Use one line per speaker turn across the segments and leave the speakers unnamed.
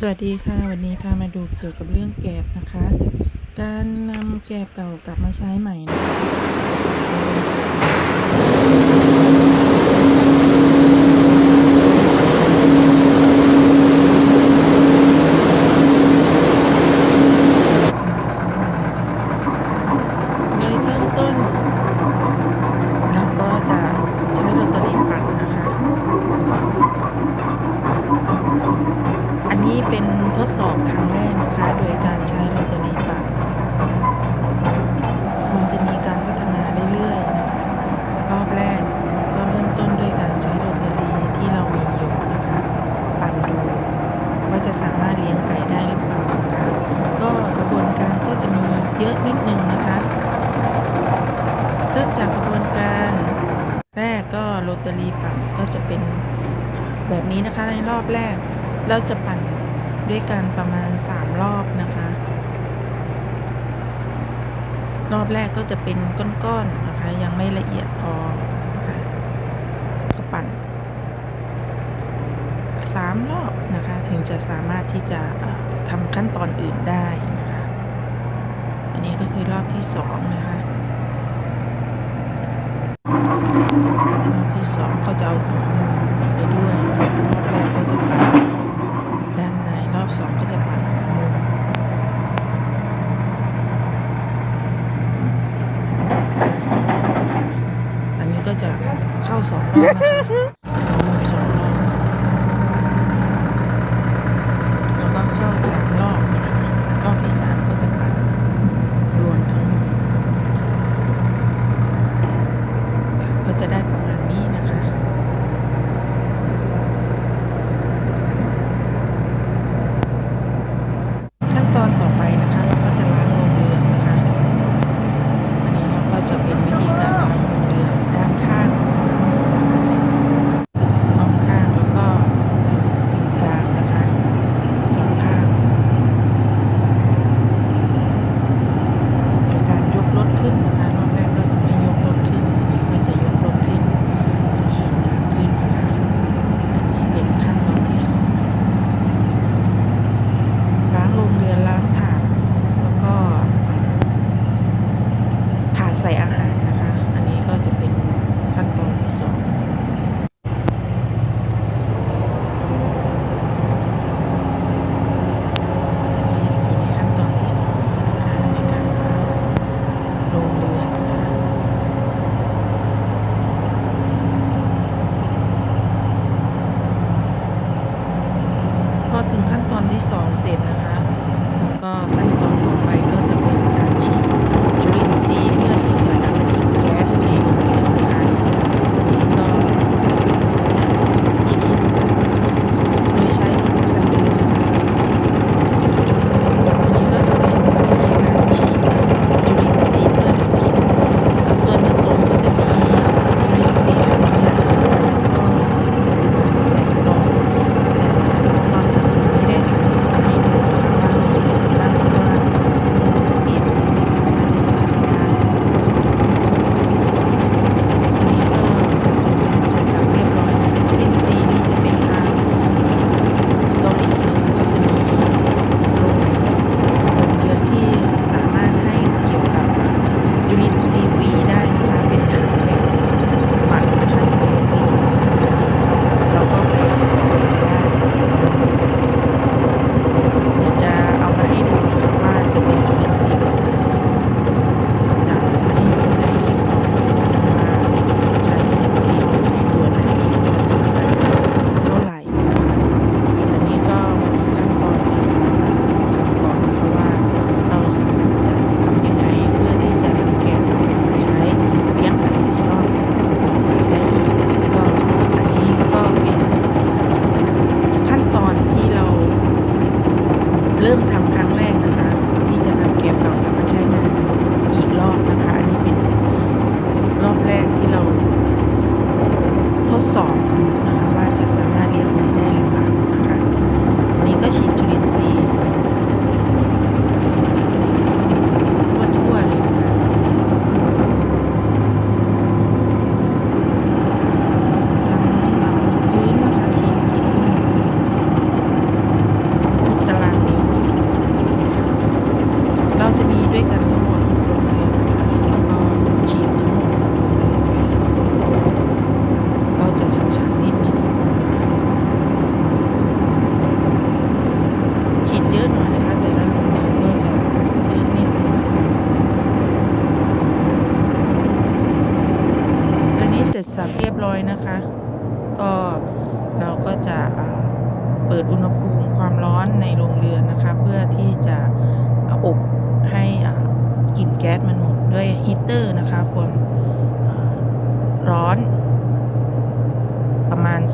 สวัสดีค่ะ วันนี้พามาดูเกี่ยวกับเรื่องแกบนะคะ การนำแกบเก่ากลับมาใช้ใหม่นะคะมาใช้ใหม่นะคะโดยเริ่มต้น เราก็จะใช้ลอตเตอรี่ปั่นนะคะ อันนี้เป็นท ดสอบครั้งแรกนะคะ โดยการใช้ลอตเตอรี่ปั่น มันจะมีการพัฒนาเรื่อยๆนะคะ รอบแรกก็เริ่มต้นด้วยการใช้ลอตเตอรี่ที่เรามีอยู่นะคะ ปั่นดูว่าจะสามารถเลี้ยงไก่ได้หรือเปล่านะคะ ก็กระบวนการก็จะมีเยอะนิดนึงนะคะ เริ่มจากกระบวนการแรกก็ลอตเตอรี่ปั่นก็จะเป็นแบบนี้นะคะในรอบแรกเราจะปั่น ด้วยกันประมาณ 3 รอบนะคะ รอบแรกก็จะเป็นก้อนๆนะคะ ยังไม่ละเอียดพอนะคะก็ปั่นสามรอบนะคะ ถึงจะสามารถที่จะทำขั้นตอนอื่นได้นะคะ อันนี้ก็คือรอบที่สองนะคะรอบที่สองก็จะเอาหัวงูไปด้วยนะคะรอบแรกก็จะปั่นด้านในรอบ สองก็จะปั่นหัวงูอันนี้ก็จะเข้าสองรอบนะคะหัวงูสองรอบแล้วก็เข้าสามรอบนะคะรอบที่สามก็จะปั่นรวมทั้งหมด ก็จะได้ประมาณนี้นะคะ ขั้นตอนต่อไปนะคะ เราก็จะล้างโรงเรือนนะคะ อันนี้เราก็จะเป็นวิธีการล้างโรงเรือนด้านข้างทั้งหมดนะคะรอบข้างแล้วก็กึ่งกลางนะคะสองข้างโดยการยกรถขึ้นนะคะ รอบแรกก็จะไม่ยกรถขึ้น อันนี้ก็จะยกรถขึ้นจะฉีดน้ำขึ้นนะคะ อันนี้เป็นขั้นตอนที่สองล้างโรงเรือนล้างถาดแล้วก็อ่าถาดใส่อาหารนะคะ อันนี้ก็จะเป็นขั้นตอนที่สองก็ยังอยู่ในขั้นตอนที่สองนะคะในการล้างโรงเรือนนะคะ พอ ถึงขั้นตอนที่ 2 เสร็จนะคะ แล้วก็ขั้นตอนต่อไปก็จะเป็นการฉีดจุลินทรีย์เพื่อที่จะดั tempo só.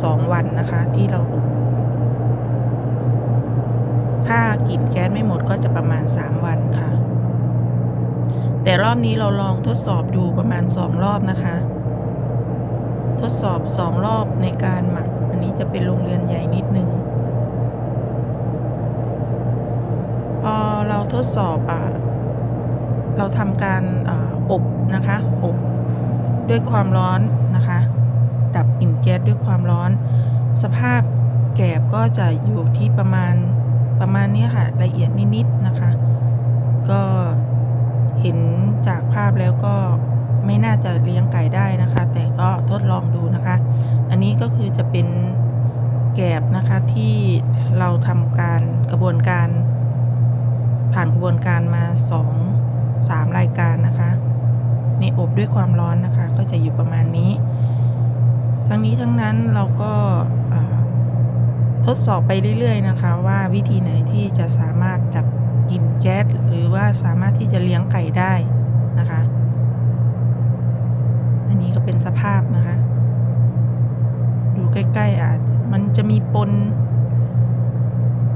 ประมาณ2วันนะคะ ที่เราอบถ้ากลิ่นแก๊สไม่หมดก็จะประมาณ3วันค่ะ แต่รอบนี้เราลองทดสอบดูประมาณ2รอบนะคะ ทดสอบ2รอบในการหมัก อันนี้จะเป็นโรงเรือนใหญ่นิดนึงพอเราทดสอบอะเราทำการออบนะคะ อบด้วยความร้อนนะคะ ดับกลิ่นแก๊สด้วยความร้อน สภาพแกบก็จะอยู่ที่ประมาณประมาณนี้ค่ะละเอียดนิดๆนะคะ ก็เห็นจากภาพแล้วก็ไม่น่าจะเลี้ยงไก่ได้นะคะ แต่ก็ทดลองดูนะคะ อันนี้ก็คือจะเป็นแกบนะคะที่เราทำการกระบวนการ ผ่านกระบวนการมาสองสามรายการนะคะ ในอบด้วยความร้อนนะคะ ก็จะอยู่ประมาณนี้ ทั้งนี้ทั้งนั้นเราก็ทดสอบไปเรื่อย ๆ นะคะว่าวิธีไหนที่จะสามารถดับกลิ่นแก๊สหรือว่าสามารถที่จะเลี้ยงไก่ได้นะคะ อันนี้ก็เป็นสภาพนะคะ ดูใกล้ๆอาจมันจะมีปน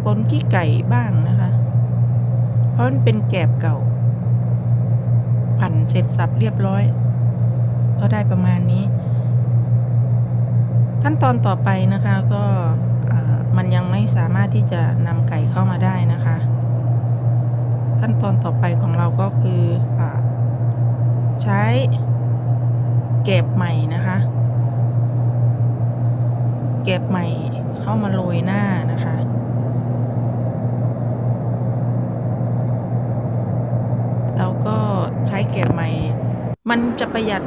ปนขี้ไก่บ้างนะคะ เพราะมันเป็นแกบเก่า ผันเสร็จสับเรียบร้อย ก็ได้ประมาณนี้ ขั้นตอนต่อไปนะคะก็มันยังไม่สามารถที่จะนำไก่เข้ามาได้นะคะ ขั้นตอนต่อไปของเราก็คืออใช้แกบใหม่นะคะแกบใหม่เข้ามาโรยหน้านะคะแล้วก็ใช้แกบใหม่ มันจะประหยัด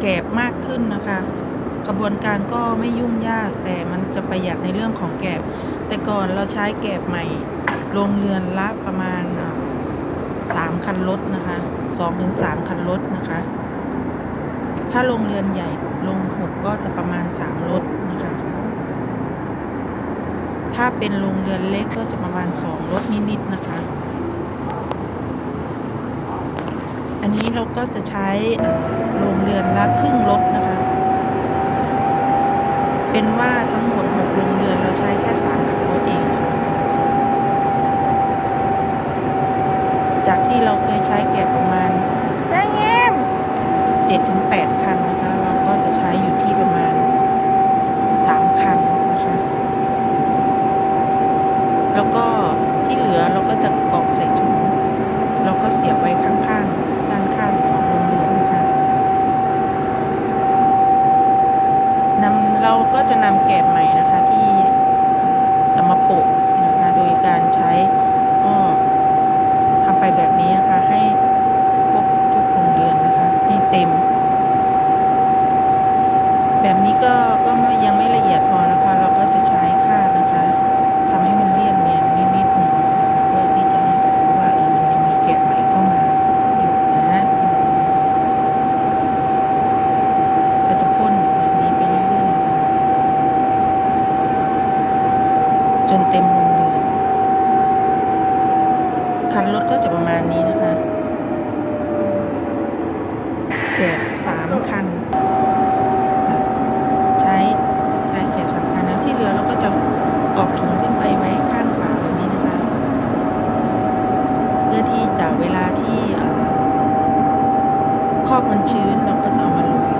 แกบมากขึ้นนะคะ กระบวนการก็ไม่ยุ่งยากแต่มันจะประหยัดในเรื่องของแกบ แต่ก่อนเราใช้แกบใหม่โรงเรือนละประมาณสามคันรถนะคะสองถึงสามคันรถนะคะ ถ้าโรงเรือนใหญ่โรงหกก็จะประมาณสามรถนะคะ ถ้าเป็นโรงเรือนเล็กก็จะประมาณสองรถนิดๆนะคะ อันนี้เราก็จะใช้เอ่อโรงเรือนละครึ่งรถนะคะ เป็นว่าทั้งหมด6โรงเรือนเราใช้แค่3คันรถเองค่ะ จากที่เราเคยใช้แก่ประมาณ
ช่างเงียบ
7-8คันนะคะ เราก็จะใช้อยู่ที่ประมาณ 3 คันนะคะ แล้วก็ที่เหลือเราก็จะกรอกใส่ถุงแล้วก็เสียบไว้ข้างๆ ด้านข้างของโรงเรือนนะคะนำเราก็ จะนำแกบใหม่นะคะที่จะมาโปะนะคะโดยการใช้ก็ทำไปแบบนี้นะคะให้ครบทุกวงเดือนนะคะให้เต็ม แบบนี้ก็ก็ไม่ยังไม่ละเอียดพอนะคะ เราก็จะใช้คาดนะคะทำให้มันเรียบเนียนนิดๆหนึ่งนะคะ เพื่อที่จะให้ไก่รู้ว่าเออมันยังมีแกะใหม่เข้ามาอยู่นะประมาณนี้ค่ะก็จะพ่นแบบนี้ไปเรื่อยๆนะคะจนเต็มโรงเรือนคันรถก็จะประมาณนี้นะคะ แกะสามคัน ใช้ใช้แกบสำคันแล้วที่เหลือเราก็จะกรอกถุงขึ้นไปไว้ข้างฝาแบบนี้นะคะ เพื่อที่จะเวลาที่ครออกมันชื้นเราก็จะเอามาโรย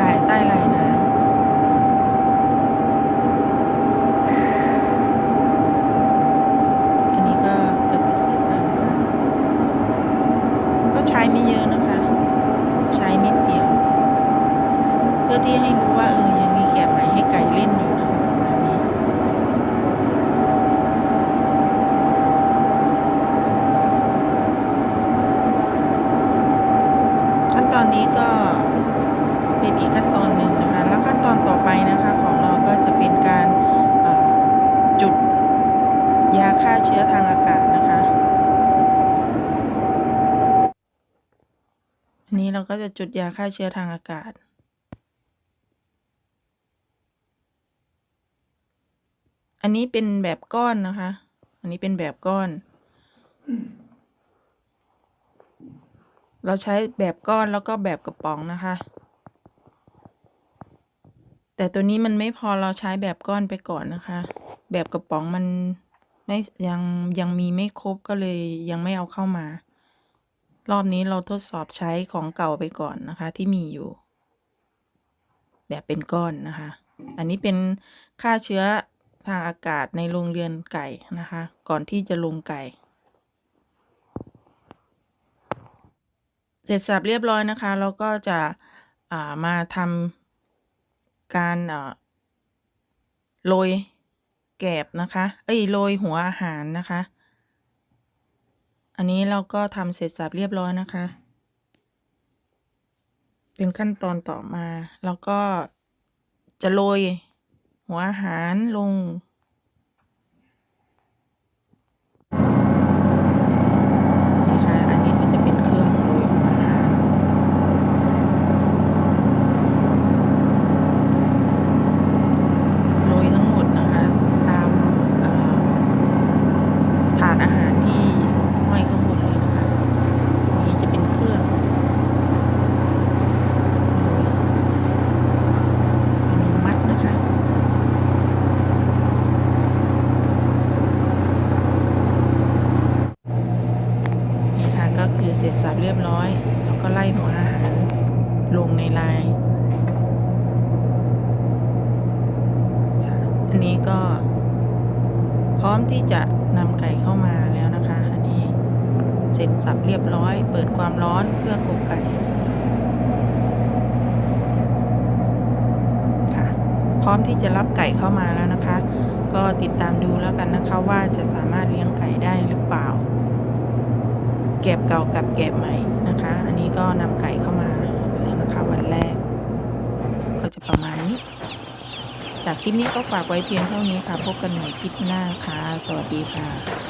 ลายใต้ลายน้ำอันนี้ก็เกือบจะเสร็จแล้วนะคะ ก็ใช้ไม่เยอะนะคะ ใช้นิดเดียว เพื่อที่ให้รู้ว่าเออยังมีแกะใหม่ให้ไก่เล่นอยู่นะคะประมาณนี้ ขั้นตอนนี้ก็เป็นอีกขั้นตอนหนึ่งนะคะ แล้วขั้นตอนต่อไปนะคะของเราก็จะเป็นการเอ่อจุดยาฆ่า เชื้อทางอากาศนะคะ อันนี้เราก็จะจุดยาฆ่าเชื้อทางอากาศ อันนี้เป็นแบบก้อนนะคะ อันนี้เป็นแบบก้อน เราใช้แบบก้อนแล้วก็แบบกระป๋องนะคะ แต่ตัวนี้มันไม่พอเราใช้แบบก้อนไปก่อนนะคะ แบบกระป๋องมัน ไม่ยังยังมีไม่ครบก็เลยยังไม่เอาเข้ามา รอบนี้เราทดสอบใช้ของเก่าไปก่อนนะคะ ที่มีอยู่ แบบเป็นก้อนนะคะ อันนี้เป็นฆ่าเชื้อทางอากาศในโรงเรือนไก่นะคะ ก่อนที่จะลงไก่ เสร็จสับเรียบร้อยนะคะ เราก็จะามาทำการโรย แกบนะคะ เอ้ยโรยหัวอาหารนะคะ อันนี้เราก็ทำเสร็จสับเรียบร้อยนะคะ เป็นขั้นตอนต่อมา แล้วก็จะโรยหัวอาหารลง นี่ค่ะ อันนี้ก็จะเป็นเครื่องโรยหัวอาหาร โรยทั้งหมดนะคะ ตามเอ่อถาดอาหารที่ห้อยข้างบนเลยนะคะอันนี้จะเป็นเครื่องอัตโนมัตินะคะ นี่ค่ะก็คือ เสร็จสับเรียบร้อย แล้วก็ไล่หัวอาหารลงในลายอันนี้ก็พร้อมที่จะนำไก่เข้ามาแล้วนะคะ อันนี้เสร็จสับเรียบร้อย เปิดความร้อนเพื่อกบไก่ค่ะ พร้อมที่จะรับไก่เข้ามาแล้วนะคะ ก็ติดตามดูแล้วกันนะคะว่าจะสามารถเลี้ยงไก่ได้หรือเปล่า แกบเก่ากับแกบใหม่นะคะ อันนี้ก็นำไก่เข้ามาแล้วนะคะวันแรก ก็จะประมาณนี้ จากคลิปนี้ก็ฝากไว้เพียงเท่านี้ค่ะ พบกันใหม่คลิปหน้าค่ะ สวัสดีค่ะ